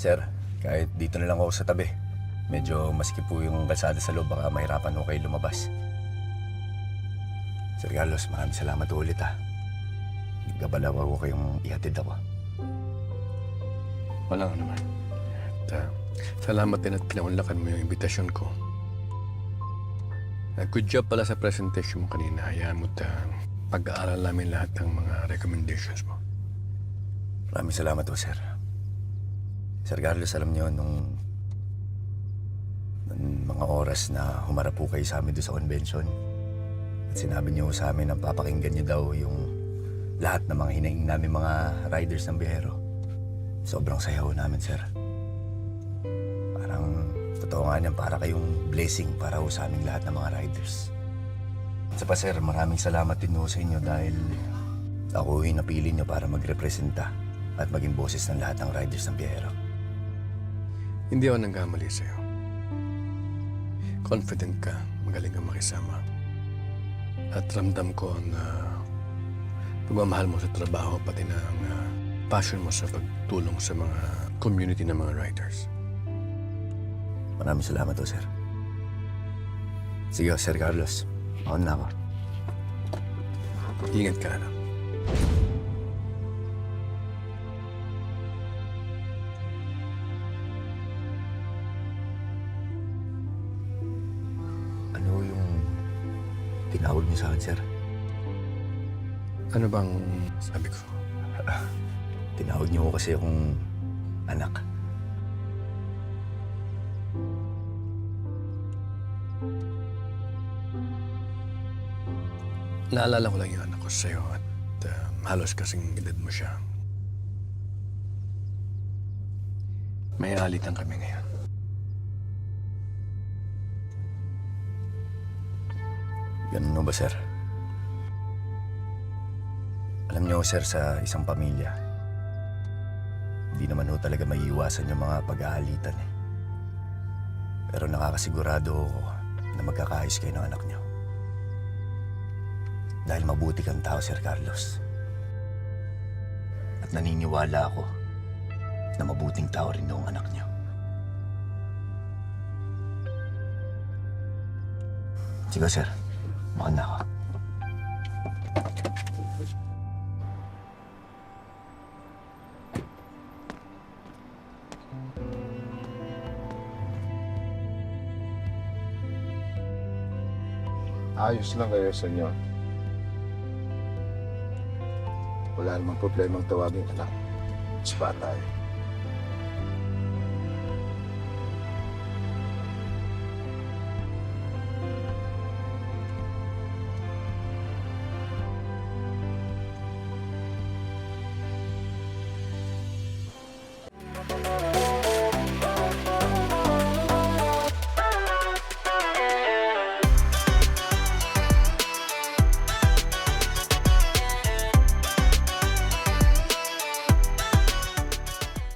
Sir, kahit dito na lang ako sa tabi. Medyo maski po yung kalsada sa loob, baka mahirapan ko kayo lumabas. Sir Carlos, maraming salamat ulit ha. Nagkabalaw ako kayong ihatid ako. Wala naman. Ah, salamat din at pinaunlakan mo yung imbitasyon ko. Ah, good job pala sa presentation mo kanina. Hayaan mo ta pag-aaral namin lahat ng mga recommendations mo. Maraming salamat po, sir. Sir Carlos, alam niyo, nung, nung mga oras na humarap po kayo sa amin doon sa convention, at sinabi niyo sa amin na papakinggan niyo daw yung lahat ng mga hinaing namin mga riders ng biyahero. Sobrang sayaw namin, sir. Parang, totoo nga niyan, para kayong blessing para ho sa aming lahat ng mga riders. Sa pa, sir, maraming salamat din ho sa inyo dahil ako yung napili niyo para magrepresenta at maging boses ng lahat ng riders ng biyahero. Hindi ako nanggamali sa'yo. Confident ka, magaling kang makisama. At ramdam ko na pagmamahal mo sa trabaho pati na ang ah, passion mo sa pagtulong sa mga community ng mga riders. Maraming salamat po, sir. Sige, Sir Carlos. Ako na ako. Ingat ka na. Tinawag niyo sa akin, sir? Ano bang sabi ko? Tinawag niyo ko kasi akong anak. Naalala ko lang yung anak ko sa'yo at ah, halos kasing edad mo siya. May alitan kami ngayon. Ganun mo ba, sir? Alam niyo, sir, sa isang pamilya, hindi naman ho talaga maiiwasan yung mga pag-aalitan eh. Pero nakakasigurado ako na magkakaayos kayo ng anak niyo. Dahil mabuti kang tao, Sir Carlos. At naniniwala ako na mabuting tao rin noong anak niyo. Sige, sir. Ako. Ayos lang kayo sa inyo. Wala namang problemang tawagin ka lang. Spa tayo.